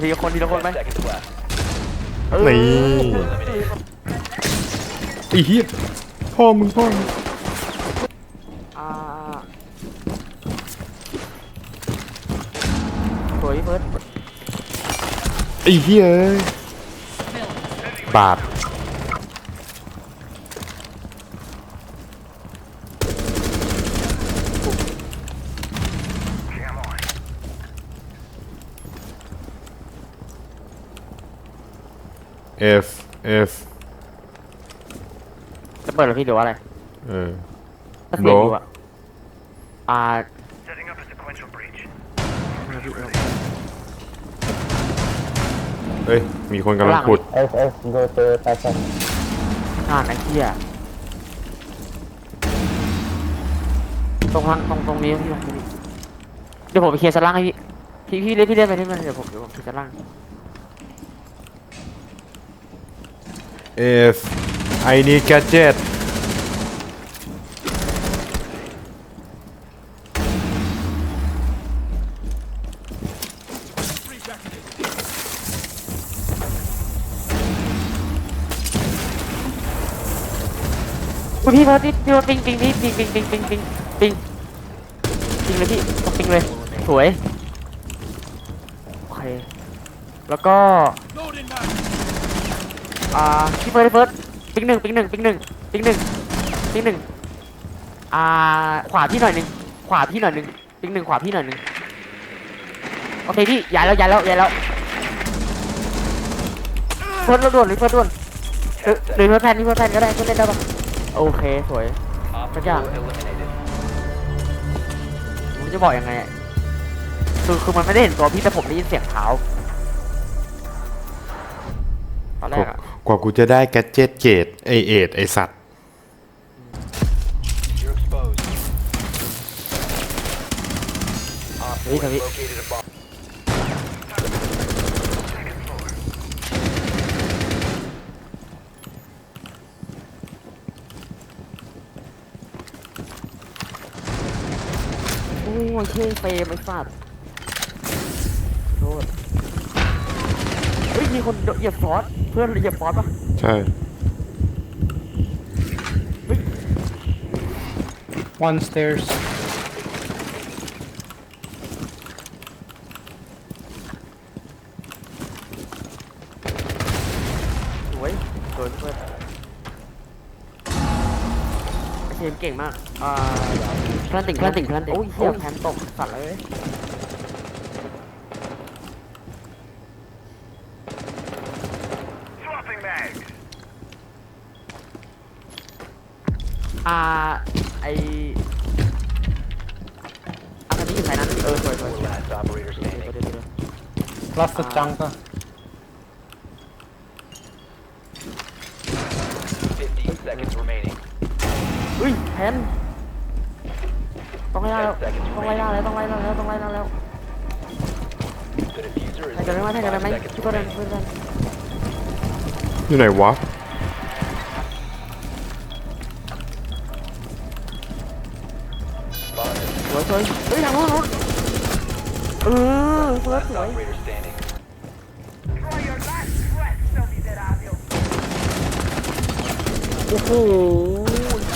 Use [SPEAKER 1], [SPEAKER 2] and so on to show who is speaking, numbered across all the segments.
[SPEAKER 1] ทีละคนทีละคนไหม
[SPEAKER 2] Ten seconds left.
[SPEAKER 1] เออ
[SPEAKER 3] นี่ไอ้เหี้ยพ่อมึงพ่อมึง
[SPEAKER 1] อ่าสวยเฟิร์ส
[SPEAKER 3] ไอ้เหี้ยเอ้ยบาป เอฟเอฟ
[SPEAKER 1] จะเปิดเหรอพี่หรือว่าอะไร
[SPEAKER 3] เออ
[SPEAKER 1] ถ้าเสียงอยู่
[SPEAKER 3] โน้
[SPEAKER 1] อะอ่า
[SPEAKER 4] Setting up a sequential breach.
[SPEAKER 3] เอ้ย มีคนกำลังขุด
[SPEAKER 5] เอฟเอฟโดเตอร์แปดสิบ
[SPEAKER 1] อ่านไอ้เหี้ยตรงทางตรงตรงนี้พี่ตรงนี้เดี๋ยวผมไปเคลียร์ชั้นล่างให้พี่พี่พี่เล่นพี่เล่นไปที่มันเดี๋ยวผมเดี๋ยวผมเคลียร์ชั้นล่าง
[SPEAKER 3] If I need gadget
[SPEAKER 1] คุณพี่เพิร์ดนี่พี่เพิร์ดปิงปิงพี่ปิงปิงปิงปิงปิงปิงปิงเลยพี่ต้องปิงเลยสวยโอเคแล้วก็ อ่าพี่เฟิร์สพี่เฟิร์สปิงหนึ่งปิงหนึ่งปิงหนึ่งปิงหนึ่งปิงหนึ่งอ่าขวาพี่หน่อยหนึ่งขวาพี่หน่อยหนึ่งปิงหนึ่งขวาพี่หน่อยหนึ่งโอเคพี่ย้ายแล้วย้ายแล้วย้ายแล้วเฟิร์สด่วนเลยเฟิร์สด่วนหรือหรือเฟิร์สแพนนี่เฟิร์สแพนก็ได้เฟิร์สเล่นได้ปะโอเคสวย
[SPEAKER 2] Op
[SPEAKER 1] Good
[SPEAKER 2] four
[SPEAKER 1] job.
[SPEAKER 2] eliminated.
[SPEAKER 1] ผมจะบอกยังไงอะคือคือมันไม่ได้เห็นตัวพี่แต่ผมได้ยินเสียงเท้าตอนแรกอะ
[SPEAKER 3] กว่ากูจะได้ gadget เกตไอเอ็ดไอสัตว์
[SPEAKER 2] You're exposed. Op four
[SPEAKER 1] ทวิ
[SPEAKER 2] located a bomb.
[SPEAKER 1] โอ้ยเท่เฟรมไอ้สัตว์โทษเฮ้ยมีคนเหยียบฟอส เพื่อนเหยียบฟอสปะ
[SPEAKER 3] ใช่
[SPEAKER 5] one stairs
[SPEAKER 1] สวยสวยเพื่อนไอ้เฟรมเก่งมากอ่าพลันติ่งพลันติ่งพลันติ่งโอ้ยเหี้ยแพนตกสัตว์เลย อ่าไออันนี้อยู่ไหนนั้นเออสวยสวยสวย
[SPEAKER 2] Last operator
[SPEAKER 1] เดี๋ยว
[SPEAKER 2] standing.
[SPEAKER 1] เดี๋ยวเดี๋ยว
[SPEAKER 5] plus the chunk
[SPEAKER 2] 15 seconds remaining.
[SPEAKER 1] เฮ้ยแพนต้องไล่ล่าแล้วต้องไล่ล่าแล้วต้องไล่ล่าแล้วต้องไล่ล่าแล้ว
[SPEAKER 2] The diffuser is
[SPEAKER 1] แทงกันได้ไหมแทงกันได้ไหม
[SPEAKER 2] five seconds
[SPEAKER 1] พี่ก็เดิน
[SPEAKER 2] remaining.
[SPEAKER 1] เพื่อนกัน
[SPEAKER 3] อยู่ไหนวะ
[SPEAKER 1] สวยเฮ้ยทางโน้นทางโน้นเออเฟิร์สสวย
[SPEAKER 2] operator standing.
[SPEAKER 1] โอ้โห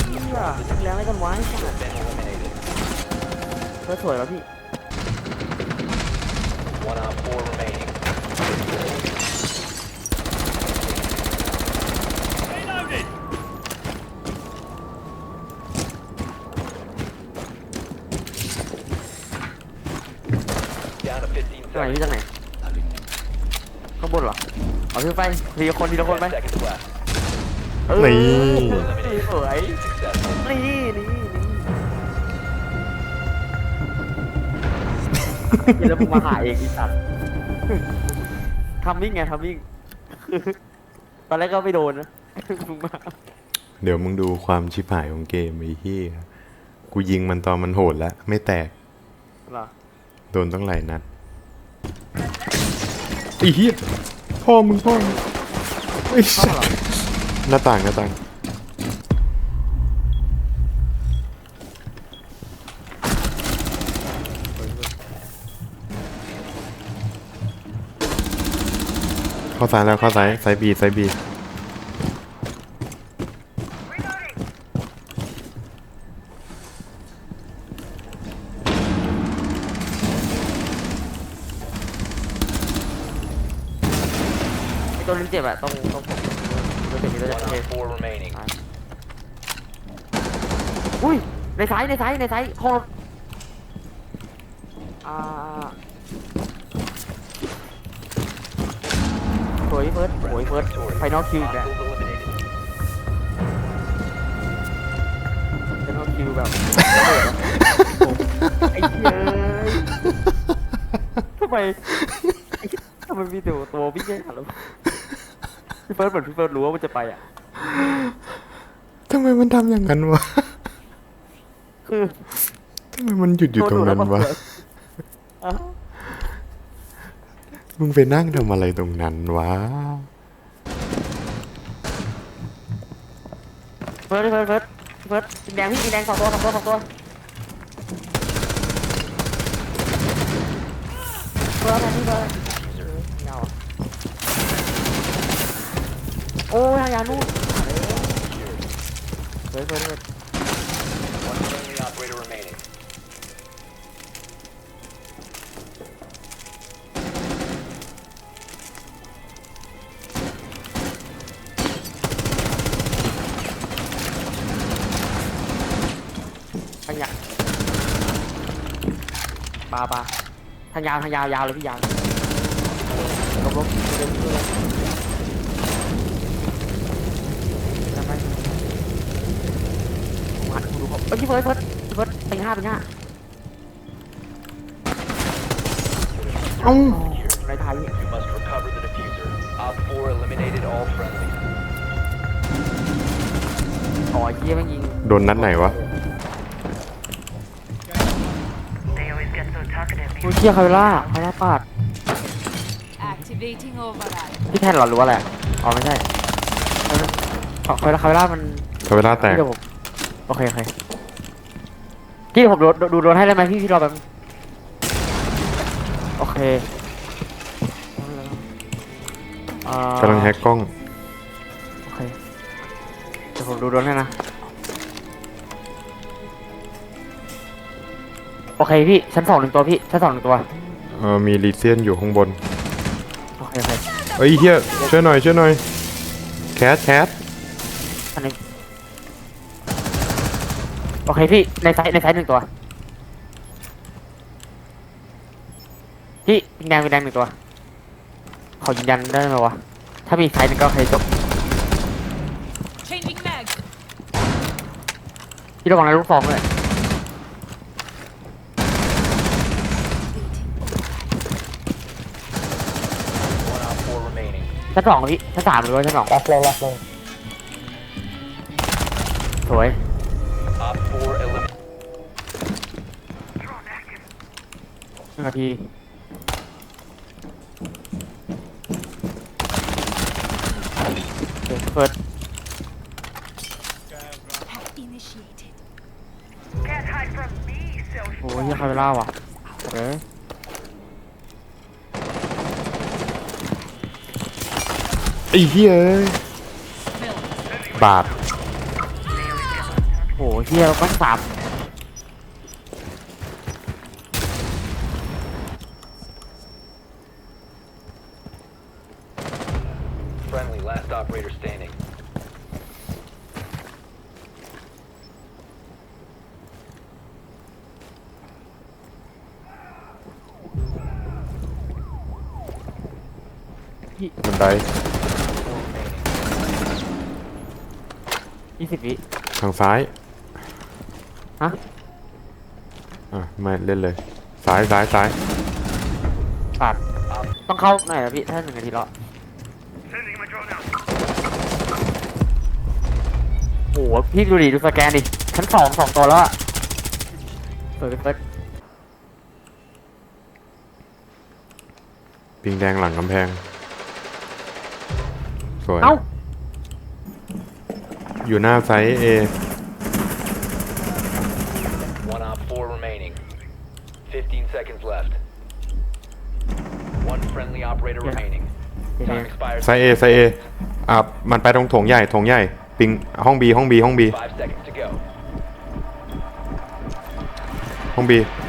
[SPEAKER 1] เหี้ยทำแรงอะไรกันวะไอ้สัส
[SPEAKER 2] Been eliminated.
[SPEAKER 1] เฟิร์สสวยแล้วพี่ น
[SPEAKER 2] seconds.
[SPEAKER 1] พี่จากไหนข้างบนเหรอเอาพี่ไปทีละคนทีละคนไป
[SPEAKER 2] 10 seconds left.
[SPEAKER 1] เออ
[SPEAKER 3] นี่
[SPEAKER 1] สวย
[SPEAKER 2] Successful.
[SPEAKER 1] นี่นี่นี่เดี๋ยวแล้วมึงมาหาเองไอีสัตว์ทำวิ่งไงทำวิ่งตอนแรกก็ไม่โดนนะมึงมา
[SPEAKER 3] เดี๋ยวมึงดูความชิบหายของเกมไอ้เหี้ยกูยิงมันตอนมันโหดแล้ว ไม่แตก
[SPEAKER 1] เหรอ
[SPEAKER 3] โดนตั้งหลายนัด ไอ้เหี้ยพ่อมึงพ่อมึงไอ้
[SPEAKER 1] เข้า
[SPEAKER 3] สั
[SPEAKER 1] มาเหรอ
[SPEAKER 3] สหน้าต่างหน้าต่างเข้าสายแล้วเข้าสายสายบีสายบี
[SPEAKER 1] เจ็บอะตรงตรงผมตัวเจ็บนี่ตัวเจ็บ
[SPEAKER 2] One
[SPEAKER 1] โอเค
[SPEAKER 2] op four remaining.
[SPEAKER 1] อุ้ย ในซ้ายในซ้ายในซ้ายห้องอ่าสวยเฟิร์สสวยเฟิร์สไฟนอลคิวอีกแล้ว
[SPEAKER 2] Hostiles eliminated.
[SPEAKER 1] ไฟนอลคิวแบบไอ้เหี้ยทำไมไอ้เหี้ยทำไมมีแต่ตัวพี่แย่หันแล้ว พี่เฟิร์สเหมือนพี่เฟิร์สรู้ว่ามันจะไปอะ
[SPEAKER 3] ทำไมมันทำอย่างนั้นวะ
[SPEAKER 1] คือ
[SPEAKER 3] ทำไมมันหยุดอยู่ตรงนั้นวะ
[SPEAKER 1] อ้าว
[SPEAKER 3] มึงไปนั่งทำอะไรตรงนั้นวะ
[SPEAKER 1] เฟิร์สเฟิร์สเฟิร์สเฟิร์สสีแดงพี่สีแดงสองตัวสองตัวสองตัวเฟิร์สอะไรพี่เฟิร์สเงาอะ โอ้ยทางยานู่นเฟิร์สเฟิร์สเฟิร์ส
[SPEAKER 2] One friendly operator remaining.
[SPEAKER 1] ทางยาปลาปลาทางยาวทางยาวยาวเลยพี่ยาวลบลบเร็วเร็วทำไมผมหันดู เอ้ยพี่เฟิร์สเฟิร์สพี่เฟิร์สเป็นห้าเป็นห้า
[SPEAKER 3] เอ้า
[SPEAKER 1] ในไทย
[SPEAKER 2] You must recover the diffuser. Op 4 eliminated all friendlies.
[SPEAKER 1] อ๋อเยี่ยแม่งยิง
[SPEAKER 3] โดนนัดไหนวะ
[SPEAKER 4] They always get so talkative.
[SPEAKER 1] กูเชี่ยคาเวล่าคาเวล่าปาด
[SPEAKER 6] Activating override.
[SPEAKER 1] พี่แทนเหรอหรือว่าอะไรอ๋อไม่ใช่คาเวล่าคาเวล่ามัน
[SPEAKER 3] คาเวล่าแตก
[SPEAKER 1] เดี๋ยวผมโอเคโอเค พี่เดี๋ยวผมดูดูโดนให้ได้ไหมพี่พี่รอแป๊บนึงโอเคอ่ากำ
[SPEAKER 3] ลังแฮกกล้อง
[SPEAKER 1] โอเคเดี๋ยวผมดูโดนให้นะ โอเคพี่ชั้นสองหนึ่งตัวพี่ชั้นสองหนึ่งตัว
[SPEAKER 3] เออมีลีเซียนอยู่ข้างบน
[SPEAKER 1] โอเคโอเค
[SPEAKER 3] เอ้ยเฮียช่วยหน่อยช่วยหน่อย แคทแคท
[SPEAKER 1] อันนี้ โอเคพี่ในไซส์ในไซส์หนึ่งตัว พี่ปิงแดงปิงแดงหนึ่งตัว ขอยืนยันได้ไหมวะ ถ้ามีไซส์หนึ่งก็โอเคจบ
[SPEAKER 6] Changing mag.
[SPEAKER 1] พี่ระวังนะลูกฟองเลย
[SPEAKER 2] One op 4 remaining.
[SPEAKER 1] ชั้นสองอะพี่ชั้นสามหรือว่าชั้นสอง
[SPEAKER 5] Last low, last low.
[SPEAKER 1] สวย
[SPEAKER 2] Op 4 eliminated.
[SPEAKER 1] หนึ่งนาทีโอเคเปิด
[SPEAKER 6] Hack initiated.
[SPEAKER 4] Can't hide from me, so
[SPEAKER 1] โอ้ยยังคาเวล่าว่ะเอ้ย
[SPEAKER 3] ไอ้เฮียเอ้ยบาด
[SPEAKER 1] โอ้ย เฮียแม่งสาม
[SPEAKER 2] Friendly, last operator standing.
[SPEAKER 3] บันได
[SPEAKER 1] ยี่สิบวิ
[SPEAKER 3] ทางซ้าย
[SPEAKER 1] ฮะ
[SPEAKER 3] อะไม่เล่นเลยซ้ายซ้ายซ้าย
[SPEAKER 1] ปาดต้องเข้าไหนล่ะพี่ถ้าหนึ่งนาทีแล้ว
[SPEAKER 4] sending him a drone out.
[SPEAKER 1] โอ้โหพี่ดูดิดูสแกนดิชั้นสองสองตัวแล้วอะเปิดเปิด
[SPEAKER 3] ปิงแดงหลังกำแพง สวย
[SPEAKER 1] เอ้า
[SPEAKER 3] อยู่หน้าไซส์เอ
[SPEAKER 2] One op 4 remaining. 15 seconds left. One friendly operator
[SPEAKER 1] Yeah.
[SPEAKER 2] remaining. Time expires.
[SPEAKER 3] ไซเอไซเออะมันไปตรงโถงใหญ่โถงใหญ่ ปิงห้องบีห้องบีห้องบี
[SPEAKER 2] Five seconds to go.
[SPEAKER 3] ห้องบี
[SPEAKER 2] Op